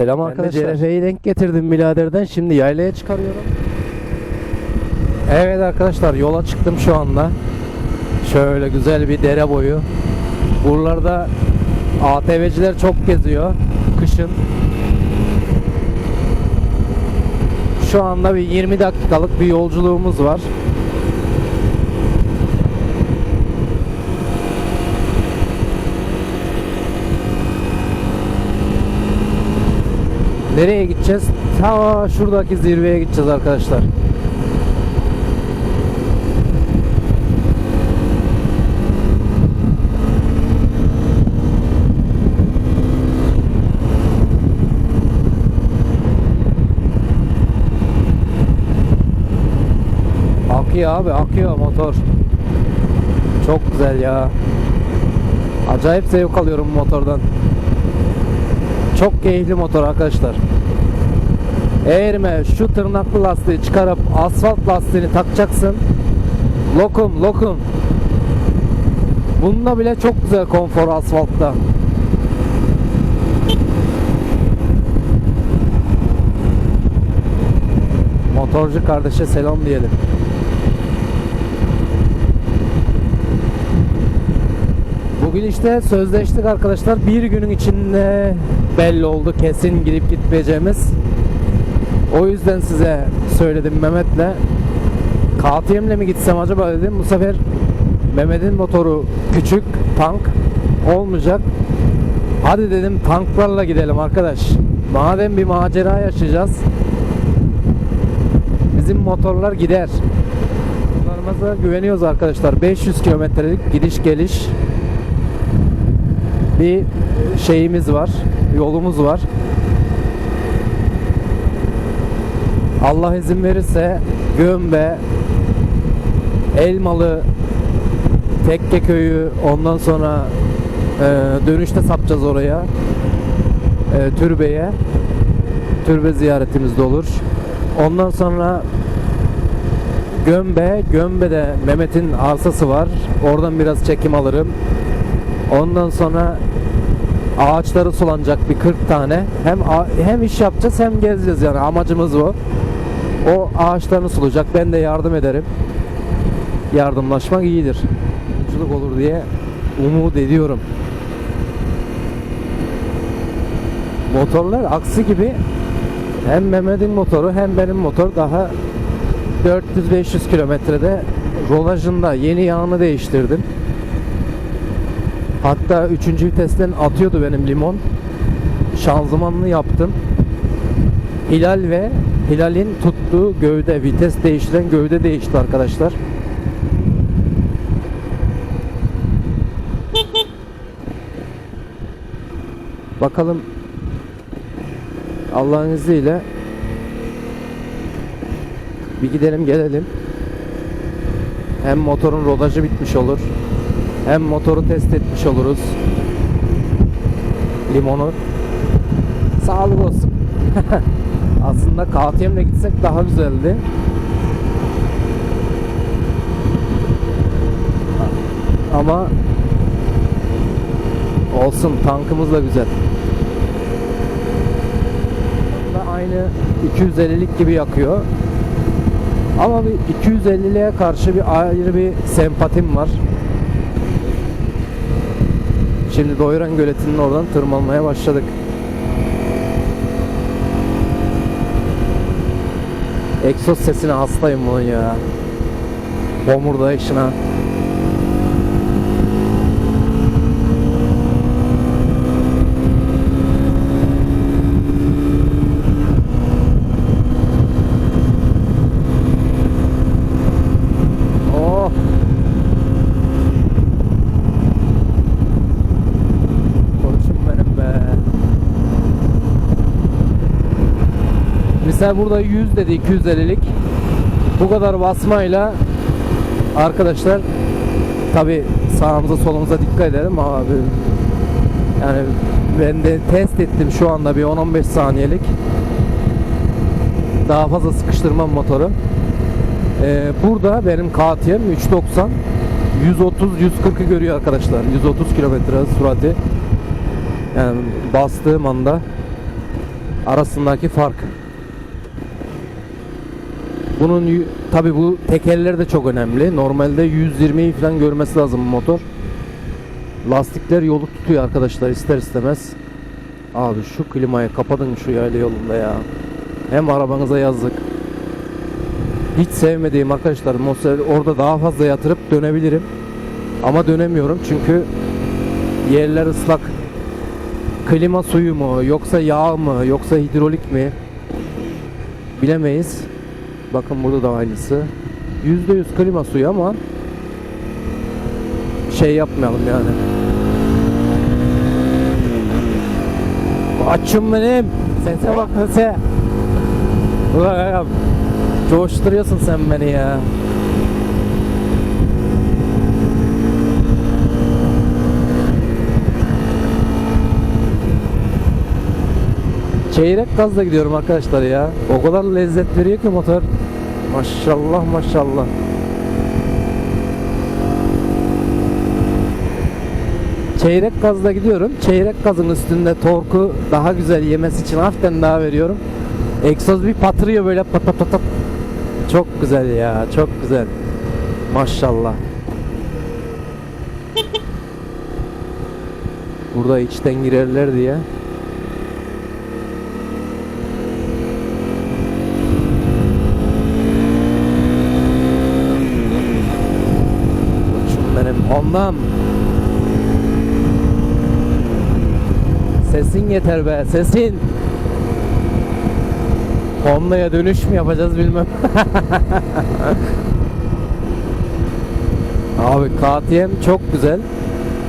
Selam Ben de arkadaşlar. CRF'yi denk getirdim biraderden. Şimdi yaylaya çıkarıyorum. Evet arkadaşlar yola çıktım şu anda. Şöyle güzel bir dere boyu. Buralarda ATV'ciler çok geziyor kışın. Şu anda bir 20 dakikalık bir yolculuğumuz var. Nereye gideceğiz? Ta şuradaki zirveye gideceğiz arkadaşlar. Akıyor abi akıyor motor. Çok güzel ya. Acayip zevk alıyorum motordan. Çok keyifli motor arkadaşlar. Eğerime şu tırnaklı lastiği çıkarıp asfalt lastiğini takacaksın. Lokum lokum. Bunda bile çok güzel konfor asfaltta. Motorcu kardeşe selam diyelim. Bugün işte sözleştik arkadaşlar. Bir günün içinde belli oldu kesin gidip gitmeyeceğimiz. O yüzden size söyledim Mehmet'le. KTM'le mi gitsem acaba dedim. Bu sefer Mehmet'in motoru küçük, tank olmayacak. Hadi dedim tanklarla gidelim arkadaş. Madem bir macera yaşayacağız. Bizim motorlar gider. Motorlarımıza güveniyoruz arkadaşlar. 500 kilometrelik gidiş geliş bir şeyimiz var. Yolumuz var. Allah izin verirse Gömbe, Elmalı, Tekke köyü ondan sonra e, dönüşte sapacağız oraya. E, türbeye. Türbe ziyaretimiz de olur. Ondan sonra Gömbe, Gömbe'de Mehmet'in arsası var. Oradan biraz çekim alırım. Ondan sonra ağaçları sulanacak bir 40 tane. Hem hem iş yapacağız hem gezeceğiz yani amacımız bu. O ağaçlarını sulayacak. Ben de yardım ederim. Yardımlaşmak iyidir. Yolculuk olur diye umut ediyorum. Motorlar aksi gibi hem Mehmet'in motoru hem benim motor daha 400-500 kilometrede rolajında yeni yağını değiştirdim. Hatta 3. vitesten atıyordu benim limon. Şanzımanını yaptım. Hilal ve Hilal'in tuttuğu gövde, vites değiştiren gövde değişti arkadaşlar. Bakalım Allah'ın izniyle bir gidelim gelelim. Hem motorun rodajı bitmiş olur. Hem motoru test etmiş oluruz. Limonu. Sağlık olsun. Aslında KTM'le gitsek daha güzeldi. Ama olsun tankımız da güzel. Da aynı 250'lik gibi yakıyor. Ama bir 250'liğe karşı bir ayrı bir sempatim var. Şimdi Doyuran Göleti'nin oradan tırmanmaya başladık. Egzoz sesine hastayım bunun ya. Homurdayışına. Oh. Koçum benim be. Mesela burada 100 dedi 250'lik. Bu kadar basmayla arkadaşlar tabi sağımıza solumuza dikkat edelim abi. Yani ben de test ettim şu anda bir 10-15 saniyelik. Daha fazla sıkıştırmam motoru. Ee, burada benim KTM 390 130-140'ı görüyor arkadaşlar. 130 kilometre sürati. Yani bastığım anda arasındaki fark. Bunun tabi bu tekerleri de çok önemli. Normalde 120'yi falan görmesi lazım bu motor. Lastikler yolu tutuyor arkadaşlar ister istemez. Abi şu klimayı kapatın şu yayla yolunda ya. Hem arabanıza yazık. Hiç sevmediğim arkadaşlar orada daha fazla yatırıp dönebilirim. Ama dönemiyorum çünkü yerler ıslak. Klima suyu mu yoksa yağ mı yoksa hidrolik mi bilemeyiz. Bakın burada da aynısı. %100 klima suyu ama şey yapmayalım yani. Açım benim. Sese bak sese. Ulan coşturuyorsun sen beni ya. Çeyrek gazla gidiyorum arkadaşlar ya. O kadar lezzet veriyor ki motor. Maşallah maşallah. Çeyrek gazla gidiyorum. Çeyrek gazın üstünde torku daha güzel yemesi için hafiften daha veriyorum. Egzoz bir patırıyor böyle pat pat pat pat. Çok güzel ya, çok güzel. Maşallah. Burada içten girerler diye. Ondan. Sesin yeter be, sesin. Honda'ya dönüş mü yapacağız bilmem. Abi KTM çok güzel.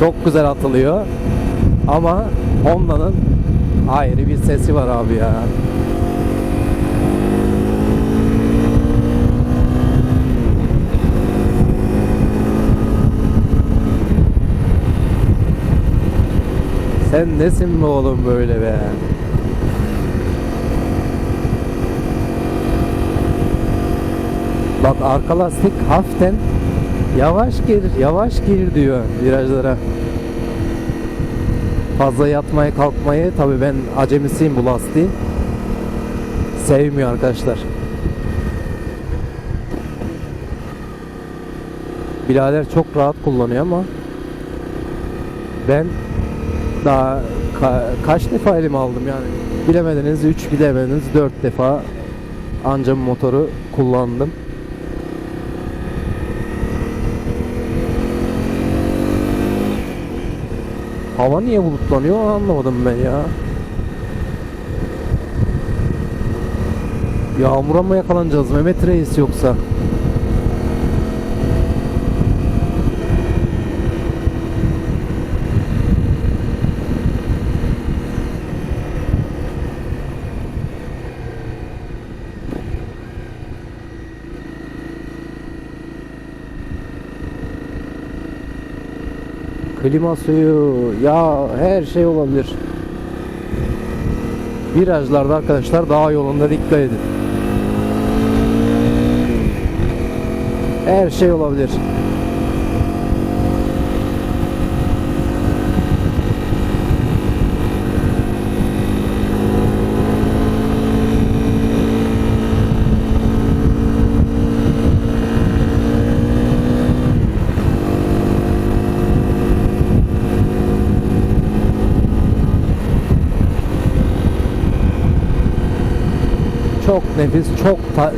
Çok güzel atılıyor. Ama Honda'nın ayrı bir sesi var abi ya. Sen nesin be oğlum böyle be? Bak arka lastik hafiften yavaş gir, yavaş gir diyor virajlara. Fazla yatmayı kalkmayı tabi ben acemisiyim bu lastiğin. Sevmiyor arkadaşlar. Birader çok rahat kullanıyor ama ben daha ka- kaç defa elime aldım yani bilemediniz 3 bilemediniz 4 defa anca motoru kullandım. Hava niye bulutlanıyor anlamadım ben ya. Yağmura mı yakalanacağız Mehmet Reis yoksa? Klima suyu, ya her şey olabilir. Virajlarda arkadaşlar daha yolunda dikkat edin. Her şey olabilir. Çok nefis, çok ta-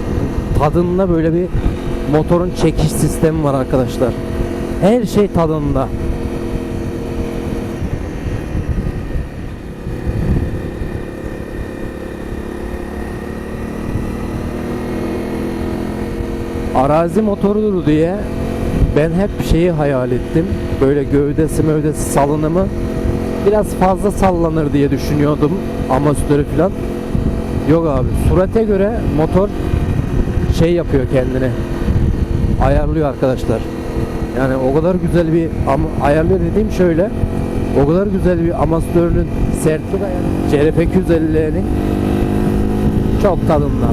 tadında böyle bir motorun çekiş sistemi var arkadaşlar. Her şey tadında. Arazi motorudur diye ben hep şeyi hayal ettim. Böyle gövdesi mövdesi salınımı biraz fazla sallanır diye düşünüyordum. Amatörü falan. Yok abi. Surate göre motor şey yapıyor kendini. Ayarlıyor arkadaşlar. Yani o kadar güzel bir ayarlıyor dediğim şöyle. O kadar güzel bir amatörünün sertlik ayarı. CRP 250'nin çok tadında.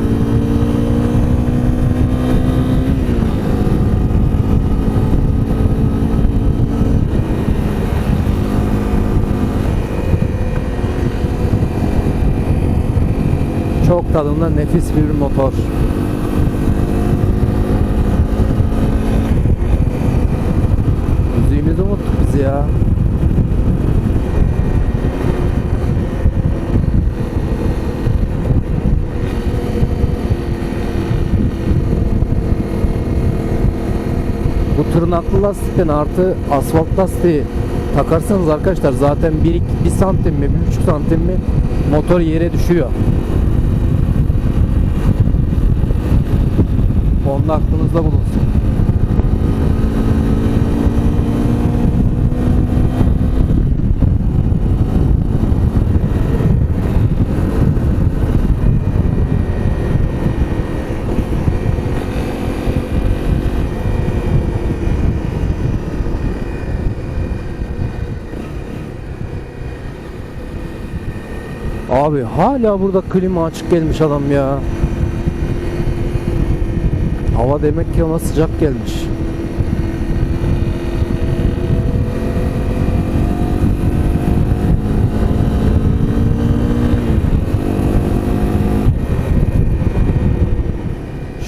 Damak tadında nefis bir motor. Müziğimizi unuttuk biz ya. Bu tırnaklı lastikten artı asfalt lastiği takarsanız arkadaşlar zaten 1, 1 santim mi 1,5 santim mi motor yere düşüyor. Onu da aklınızda bulunsun. Abi hala burada klima açık gelmiş adam ya. Hava demek ki ona sıcak gelmiş.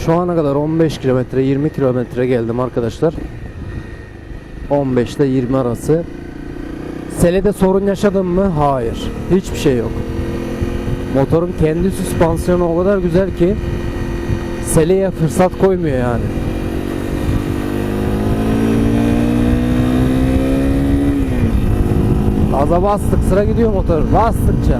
Şu ana kadar 15 kilometre 20 kilometre geldim arkadaşlar. 15 ile 20 arası. Sele'de sorun yaşadım mı? Hayır. Hiçbir şey yok. Motorun kendi süspansiyonu o kadar güzel ki Sele'ye fırsat koymuyor yani. Gaza bastık sıra gidiyor motor bastıkça.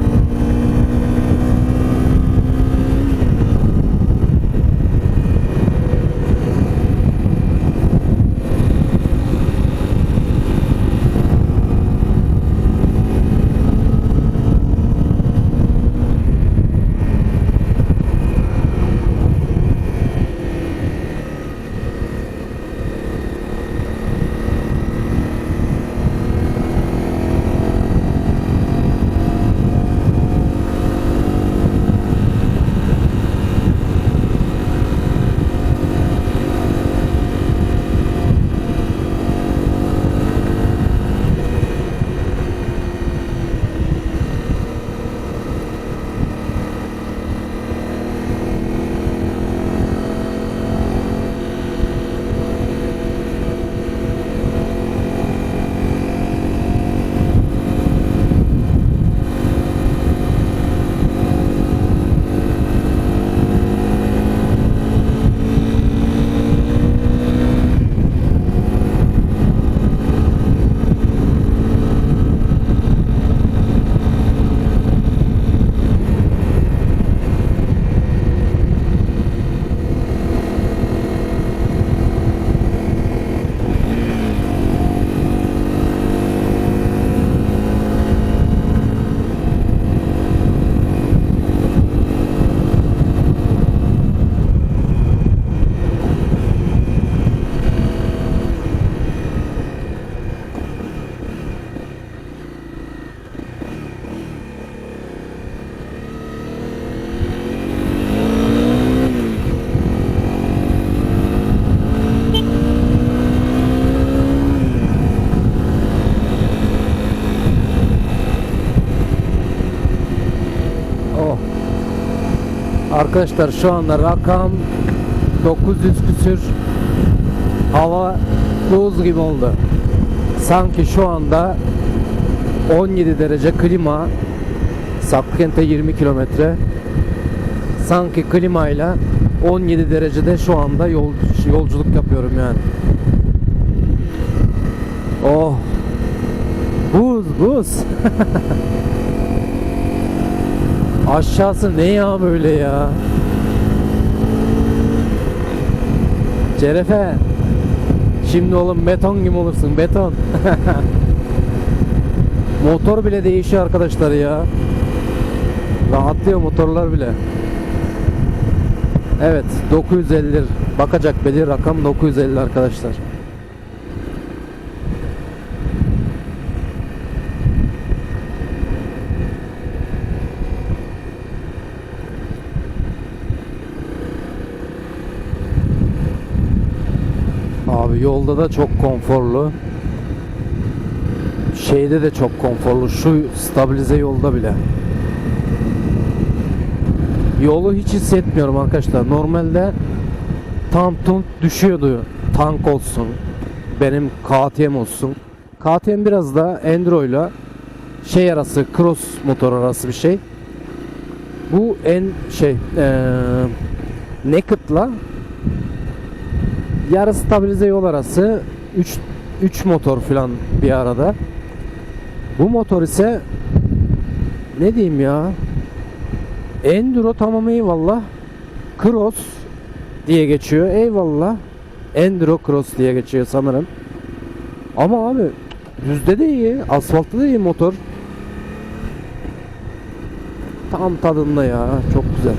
Arkadaşlar şu anda rakam 900 küsür hava buz gibi oldu. Sanki şu anda 17 derece klima Saklıkent'e 20 kilometre sanki klimayla 17 derecede şu anda yol, yolculuk yapıyorum yani. Oh. Buz buz. Aşağısı ne ya böyle ya? Cerefe. Şimdi oğlum beton gibi olursun beton. Motor bile değişiyor arkadaşlar ya. Rahatlıyor motorlar bile. Evet 950 bakacak belli rakam 950 arkadaşlar. Abi yolda da çok konforlu. Şeyde de çok konforlu. Şu stabilize yolda bile. Yolu hiç hissetmiyorum arkadaşlar. Normalde tam tum düşüyordu. Tank olsun. Benim KTM olsun. KTM biraz da Enduro ile şey arası cross motor arası bir şey. Bu en şey eee Naked'la yarı stabilize yol arası 3 3 motor falan bir arada. Bu motor ise ne diyeyim ya? Enduro tamam eyvallah. Cross diye geçiyor. Eyvallah. Enduro Cross diye geçiyor sanırım. Ama abi düzde de iyi, asfaltta da iyi motor. Tam tadında ya. Çok güzel.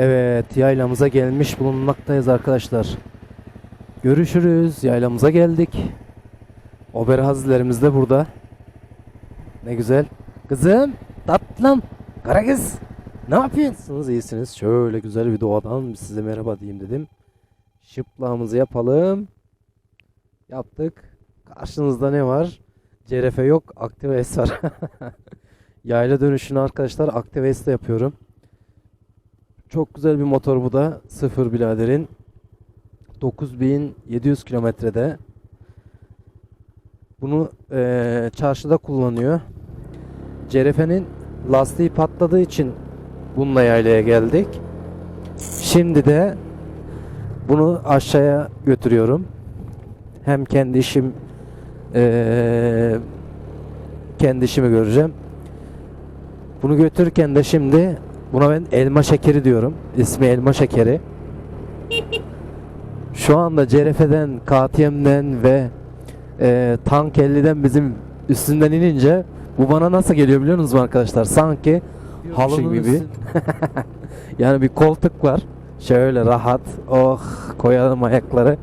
Evet, yaylamıza gelmiş bulunmaktayız arkadaşlar. Görüşürüz. Yaylamıza geldik. Ober hazilerimiz de burada. Ne güzel. Kızım, tatlım, kara kız. Ne yapıyorsunuz? İyisiniz. Şöyle güzel bir doğadan size merhaba diyeyim dedim. Şıplağımızı yapalım. Yaptık. Karşınızda ne var? CRF yok, Active S var. Yayla dönüşünü arkadaşlar Active S'te yapıyorum. Çok güzel bir motor bu da. Sıfır biraderin. 9700 kilometrede. Bunu eee, çarşıda kullanıyor. CRF'nin lastiği patladığı için bununla yaylaya geldik. Şimdi de bunu aşağıya götürüyorum. Hem kendi işim eee, kendi işimi göreceğim. Bunu götürürken de şimdi Buna ben elma şekeri diyorum. İsmi elma şekeri. Şu anda CRF'den, KTM'den ve e, Tank 50'den bizim üstünden inince bu bana nasıl geliyor biliyor musunuz arkadaşlar? Sanki halının gibi. yani bir koltuk var. Şöyle rahat. Oh koyalım ayakları.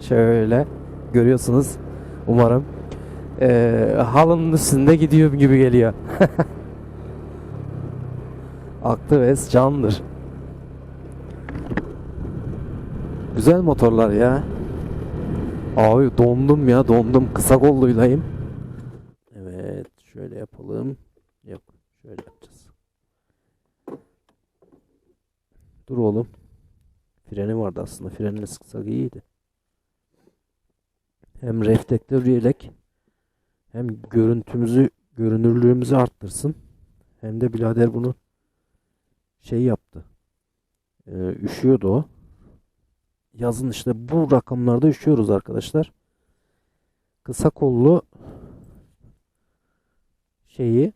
Şöyle görüyorsunuz. Umarım. E, halının üstünde gidiyorum gibi geliyor. Actives candır. Güzel motorlar ya. Abi dondum ya dondum. Kısa kolluylayım. Evet şöyle yapalım. Yok şöyle yapacağız. Dur oğlum. Freni vardı aslında. Frenini sıksak iyiydi. Hem reflektör yelek hem görüntümüzü görünürlüğümüzü arttırsın. Hem de birader bunu şey yaptı. Ee, üşüyordu o. Yazın işte bu rakamlarda üşüyoruz arkadaşlar. Kısa kollu şeyi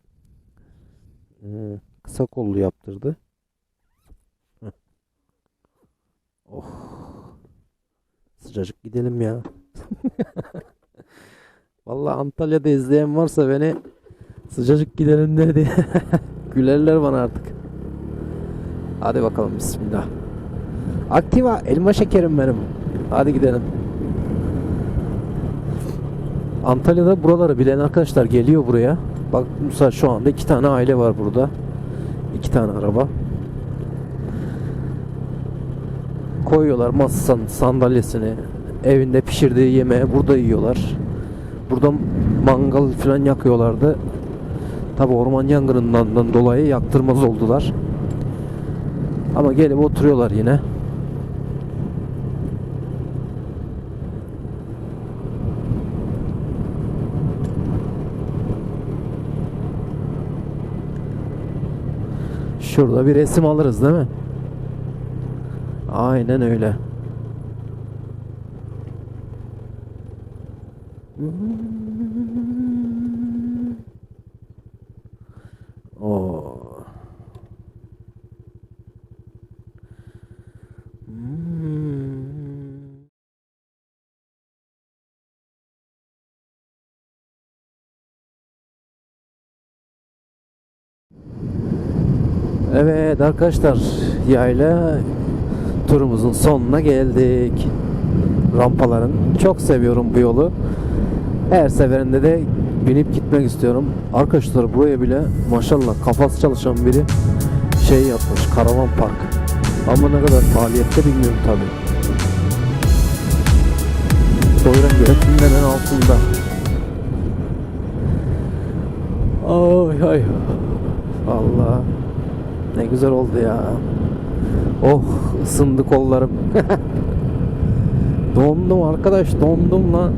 e, kısa kollu yaptırdı. Heh. Oh. Sıcacık gidelim ya. Vallahi Antalya'da izleyen varsa beni sıcacık gidelim dedi. Gülerler bana artık. Hadi bakalım bismillah. Aktiva elma şekerim benim. Hadi gidelim. Antalya'da buraları bilen arkadaşlar geliyor buraya. Bak mesela şu anda iki tane aile var burada. İki tane araba. Koyuyorlar masasının sandalyesini. Evinde pişirdiği yemeği burada yiyorlar. Burada mangal falan yakıyorlardı. Tabi orman yangınından dolayı yaktırmaz oldular. Ama gelip oturuyorlar yine. Şurada bir resim alırız değil mi? Aynen öyle. Oo. Evet arkadaşlar yayla turumuzun sonuna geldik. Rampaların çok seviyorum bu yolu. Her seferinde de binip gitmek istiyorum. Arkadaşlar buraya bile maşallah kafası çalışan biri şey yapmış karavan park. Ama ne kadar faaliyette bilmiyorum tabi. Soyran Gölü'nün hemen altında. Ay ay. Allah. Ne güzel oldu ya. Oh ısındı kollarım. dondum arkadaş dondum lan.